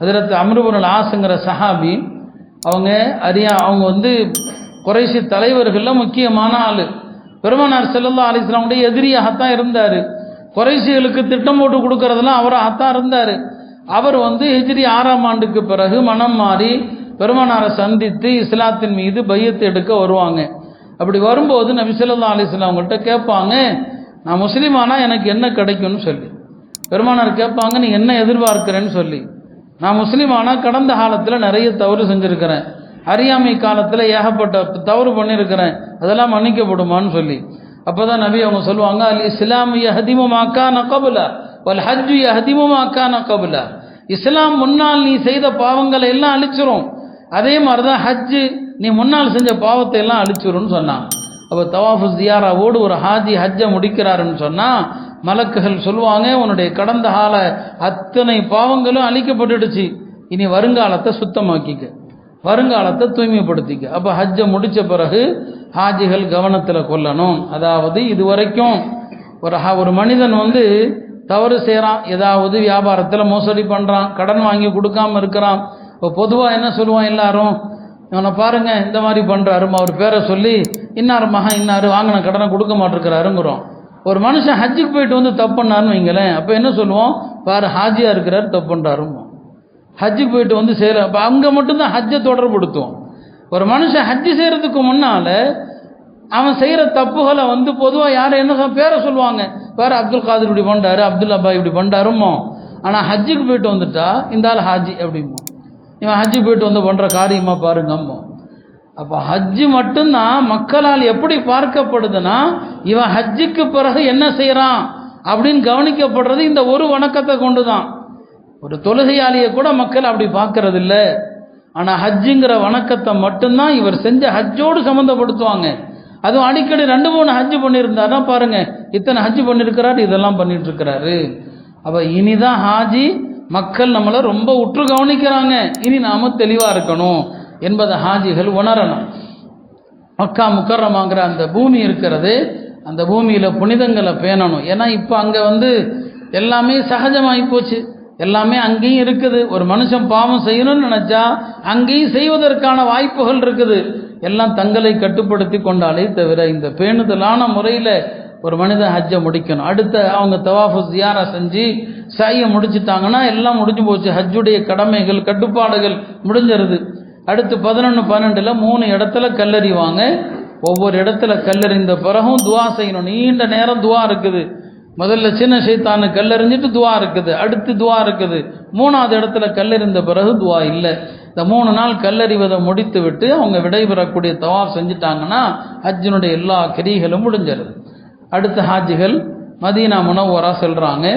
அதிரத்து அமருபுரல் ஆசுங்கிற சஹாபி அவங்க அரியா அவங்க வந்து குறைசி தலைவர்களில் முக்கியமான ஆள். பெருமானார் செல்லல்லா அலிஸ்லாமுடைய எதிரியாகத்தான் இருந்தார். குறைசிகளுக்கு திட்டம் போட்டு கொடுக்கறதெல்லாம் அவராகத்தான் இருந்தார். அவர் வந்து ஹிஜ்ரி ஆறாம் ஆண்டுக்கு பிறகு மனம் மாறி பெருமானாரை சந்தித்து இஸ்லாத்தின் மீது பையத்தை எடுக்க வருவாங்க. அப்படி வரும்போது நபி சொல்லா அலிஸ்லாம் அவங்கள்ட்ட கேட்பாங்க நான் முஸ்லீமானா எனக்கு என்ன கிடைக்கும்னு சொல்லி. பெருமானார் கேட்பாங்க நீ என்ன எதிர்பார்க்கிறேன்னு சொல்லி. நான் முஸ்லீம் ஆனால் கடந்த காலத்தில் நிறைய தவறு செஞ்சுருக்கிறேன். அறியாமை காலத்தில் ஏகப்பட்ட தவறு பண்ணியிருக்கிறேன் அதெல்லாம் மன்னிக்கப்படுமான்னு சொல்லி. அப்போ தான் நபி அவங்க சொல்லுவாங்க அல் இஸ்லாம் யஹதிமு மாக்கான கபுலா வல் ஹஜ்ஜு யஹதிமு மாக்கான கபுலா. இஸ்லாம் முன்னால் நீ செய்த பாவங்களை எல்லாம் அழிச்சிரும். அதே மாதிரி தான் ஹஜ்ஜு நீ முன்னால் செஞ்ச பாவத்தை எல்லாம் அழிச்சிரும்னு சொன்னான். அப்போ தவாஃபு ஜியாராவோடு ஒரு ஹாஜி ஹஜ்ஜை முடிக்கிறாருன்னு சொன்னால் மலக்குகள் சொல்லுவாங்க உன்னுடைய கடந்த கால அத்தனை பாவங்களும் அழிக்கப்பட்டுடுச்சு. இனி வருங்காலத்தை சுத்தமாக்கிக்க. வருங்காலத்தை தூய்மைப்படுத்திக்க. அப்போ ஹஜ்ஜை முடித்த பிறகு ஹாஜிகள் கவனத்தில் கொள்ளணும். அதாவது இது வரைக்கும் ஒரு ஹ- ஒரு மனிதன் வந்து தவறு செய்கிறான் ஏதாவது வியாபாரத்தில் மோசடி பண்ணுறான் கடன் வாங்கி கொடுக்காம இருக்கிறான். இப்போ பொதுவாக என்ன சொல்லுவான் எல்லாரும்? இவனை பாருங்க இந்த மாதிரி பண்ணுறாரு அவர் பேரை சொல்லி இன்னார் மகன் இன்னார் வாங்கின கடனை கொடுக்க மாட்டிருக்கிறாருங்கிறோம். ஒரு மனுஷன் ஹஜ்ஜுக்கு போயிட்டு வந்து தப்பு பண்ணார்னு வைங்களேன் அப்போ என்ன சொல்லுவோம்? பாரு ஹாஜியாக இருக்கிறார் தப்பு பண்ணுறாருமோ ஹஜ்ஜுக்கு போயிட்டு வந்து செய்கிற அப்போ அங்கே மட்டும்தான் ஹஜ்ஜை தொடர்புடுத்துவோம் ஒரு மனுஷன் ஹஜ்ஜு செய்கிறதுக்கு முன்னால் அவன் செய்கிற தப்புகளை வந்து பொதுவாக யாரும் என்ன பேரை சொல்லுவாங்க. வேறு அப்துல் காதர் இப்படி பண்ணாரு அப்துல் அப்பா இப்படி பண்ணுறாருமோ ஆனால் ஹஜ்ஜுக்கு போயிட்டு வந்துட்டா இந்த ஆள் ஹாஜி அப்படிமோ இவன் ஹஜ்ஜுக்கு போயிட்டு வந்து பண்ணுற காரியமாக பாருங்கம்மோ. அப்போ ஹஜ்ஜு மட்டும்தான் மக்களால் எப்படி பார்க்கப்படுதுன்னா இவன் ஹஜ்ஜுக்கு பிறகு என்ன செய்கிறான் அப்படின்னு கவனிக்கப்படுறது இந்த ஒரு வணக்கத்தை கொண்டு தான் ஒரு தொழுகையாளியை கூட மக்கள் அப்படி பார்க்கறது இல்லை ஆனால் ஹஜ்ஜுங்கிற வணக்கத்தை மட்டும்தான் இவர் செஞ்ச ஹஜ்ஜோடு சம்மந்தப்படுத்துவாங்க அதுவும் அடிக்கடி ரெண்டு மூணு ஹஜ்ஜு பண்ணியிருந்தாருன்னா பாருங்க இத்தனை ஹஜ்ஜு பண்ணியிருக்கிறாரு இதெல்லாம் பண்ணிட்டு இருக்கிறாரு அப்போ இனிதான் ஹாஜி மக்கள் நம்மளை ரொம்ப உற்று கவனிக்கிறாங்க. இனி நாம தெளிவாக இருக்கணும். என்பதை ஹாஜிகள் உணரணும். மக்கா முக்கரமாங்கிற அந்த பூமி இருக்கிறது அந்த பூமியில் புனிதங்களை பேணணும். ஏன்னா இப்போ அங்கே வந்து எல்லாமே சகஜமாகி போச்சு. எல்லாமே அங்கேயும் இருக்குது. ஒரு மனுஷன் பாவம் செய்யணும்னு நினச்சா அங்கேயும் செய்வதற்கான வாய்ப்புகள் இருக்குது. எல்லாம் தங்களை கட்டுப்படுத்தி கொண்டாலே தவிர இந்த பேணுதலான முறையில் ஒரு மனிதன் ஹஜ்ஜை முடிக்கணும். அடுத்த அவங்க தவாஃபு ஜியாரா செஞ்சு சாயை முடிச்சிட்டாங்கன்னா எல்லாம் முடிஞ்சு போச்சு. ஹஜ்ஜுடைய கடமைகள் கட்டுப்பாடுகள் முடிஞ்சிருது. அடுத்து பதினொன்று பன்னெண்டில் மூணு இடத்துல கல்லறிவாங்க ஒவ்வொரு இடத்துல கல்லறிந்த பிறகும் துவா செய்யணும். நீண்ட நேரம் துவா இருக்குது. முதல்ல சின்ன சைத்தானு கல்லறிஞ்சிட்டு துவா இருக்குது. அடுத்து துவா இருக்குது. மூணாவது இடத்துல கல்லறிந்த பிறகு துவா இல்லை. இந்த மூணு நாள் கல்லறிவதை முடித்து விட்டு அவங்க விடைபெறக்கூடிய தவா செஞ்சுட்டாங்கன்னா ஹஜ்ஜினுடைய எல்லா கிரிகளும் முடிஞ்சிருது. அடுத்த ஹாஜிகள் மதீனா முனவரா செல்கிறாங்க